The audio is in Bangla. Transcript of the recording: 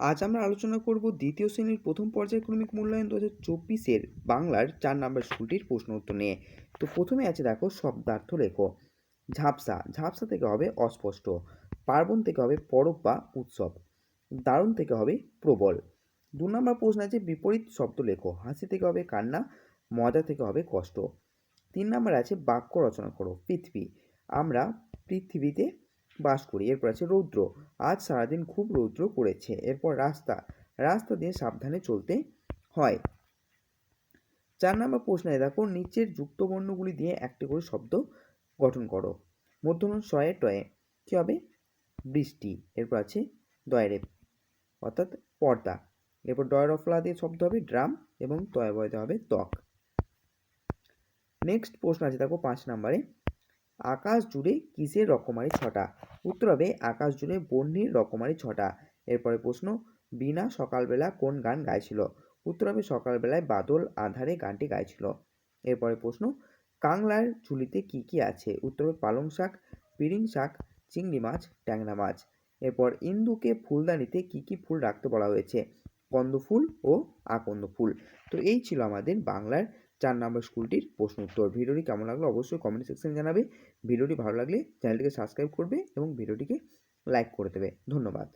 আজ আমরা আলোচনা করব দ্বিতীয় শ্রেণির প্রথম পর্যায়ক্রমিক মূল্যায়ন দু হাজার চব্বিশের বাংলার চার নম্বর স্কুলটির প্রশ্ন উত্তর নিয়ে। তো প্রথমে আছে দেখো শব্দার্থ লেখো। ঝাপসা ঝাপসা থেকে হবে অস্পষ্ট। পার্বণ থেকে হবে পরব বা উৎসব। দারুণ থেকে হবে প্রবল। দু নম্বর প্রশ্ন আছে বিপরীত শব্দ লেখো। হাসি থেকে হবে কান্না, মজা থেকে হবে কষ্ট। তিন নম্বর আছে বাক্য রচনা করো, পৃথিবী। আমরা পৃথিবীতে বাস করি। এরপর আছে রৌদ্র। আজ সারাদিন খুব রৌদ্র পড়েছে। এরপর রাস্তা। রাস্তা দিয়ে সাবধানে চলতে হয়। চার নম্বর প্রশ্নে দেখো, নিচের যুক্ত বর্ণগুলি দিয়ে একটি করে শব্দ গঠন করো। মধ্যম শয়ে টয়ে। কী হবে? বৃষ্টি। এরপর আছে দয়রে। অর্থাৎ পর্দা। এরপর ডয়ের অফলা দিয়ে শব্দ হবে ড্রাম এবং তয় বয়তে হবে ত্বক। নেক্সট প্রশ্ন আছে দেখো পাঁচ নম্বরে। আকাশ জুড়ে কিসের রকমারি ছটা? উত্তর হবে আকাশ জুড়ে বন্যির রকমারি ছটা। এরপরে প্রশ্ন বিনা সকালবেলা কোন গান গাইছিল? উত্তর হবে সকালবেলায় বাদল আধারে গানটি গাইছিল। এরপরে প্রশ্ন, কাংলার ঝুলিতে কি কি আছে? উত্তর হবে পালং শাক, পিরিং শাক, চিংড়ি মাছ, ট্যাংরা মাছ। এরপর ইন্দুকে ফুলদানিতে কি কি ফুল রাখতে বলা হয়েছে? কন্দ ফুল ও আকন্দ ফুল তো এই ছিল আমাদের বাংলার চার নম্বর স্কুলটির প্রশ্ন উত্তর। ভিডিওটি কেমন লাগল অবশ্যই কমেন্ট সেকশনে জানাবে। ভিডিওটি ভালো লাগলে চ্যানেলটিকে সাবস্ক্রাইব করবে এবং ভিডিওটিকে লাইক করে দেবে। ধন্যবাদ।